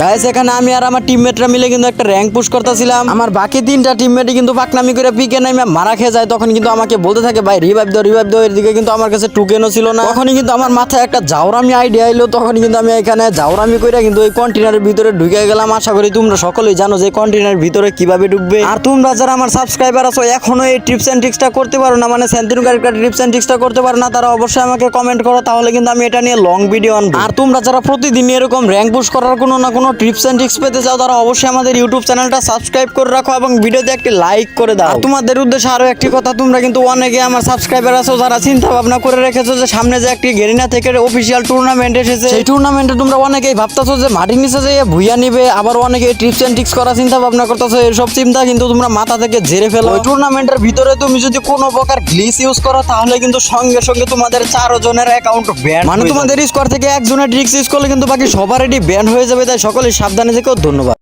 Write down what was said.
Guys এখানে আমি আর আমার টিমমেটরা মিলে কিন্তু একটা র্যাঙ্ক পুশ করতেছিলাম। আমার বাকি তিনটা টিমমেটই কিন্তু পাকনামি করে পিকে নামে মারা খেয়ে যায়, তখন কিন্তু আমাকে বলতে থাকে, ভাই রিভাইভ দাও রিভাইভ দাও, এদিকে কিন্তু আমার কাছে টুকেনও ছিল না। তখনই কিন্তু আমার মাথায় একটা জাউরামি আইডিয়া এলো তখন কিন্তু আমি এখানে জাউরামি করে কিন্তু ওই কন্টেনারের ভিতরে ঢুকে গেলাম। আশা করি তোমরা সকলেই জানো যে কন্টেনারের ভিতরে কীভাবে ঢুকবে। আর তোমরা যারা আমার সাবস্ক্রাইবার আছো, এখনও এই টিপস এন্ড ট্রিক্সটা করতে পারো না মানে স্যান্তিনু ক্যারেক্টার টিপস এন্ড ট্রিক্সটা করতে পারো না, তারা অবশ্যই আমাকে কমেন্ট করো, তাহলে কিন্তু আমি এটা নিয়ে লং ভিডিও আনব। আর তোমরা যারা প্রতিদিন এরকম র্যাঙ্ক পুশ করার কোনো না কোনো টিপস এন্ড ট্রিক্স পেতে চাও তারা অবশ্যই আমাদের ইউটিউব চ্যানেলটা সাবস্ক্রাইব করে রাখো এবং ভিডিওতে একটি লাইক করে দাও। তোমাদের উদ্দেশ্যে আরও একটি কথা তোমরা কিন্তু অনেকে আমার সাবস্ক্রাইবার আছো যারা চিন্তা ভাবনা করে রেখেছো যে সামনে যে একটি গেরিনা থেকে অফিসিয়াল টুর্নামেন্ট এসেছে সেই টুর্নামেন্টে তোমরা অনেকেই ভাবতেছো যে মাটির নিচে যে ভুইয়া নিবে আবার অনেকে টিপস এন্ড ট্রিক্স করার চিন্তা ভাবনা করতেছো এসব চিন্তা কিন্তু তোমরা মাথা থেকে ঝেড়ে ফেলো। ওই টুর্নামেন্টের ভিতরে তুমি যদি কোনো প্রকার গ্লিচ ইউজ করো তাহলে কিন্তু সঙ্গে সঙ্গে তোমাদের চারো জনের অ্যাকাউন্ট ব্যান মানে তোমাদের স্কোয়ার থেকে একজনের ট্রিক্স ইউজ করলে কিন্তু বাকি সবারই ব্যান হয়ে যাবে তাই সকলেই সাবধানে থেকেও ধন্যবাদ।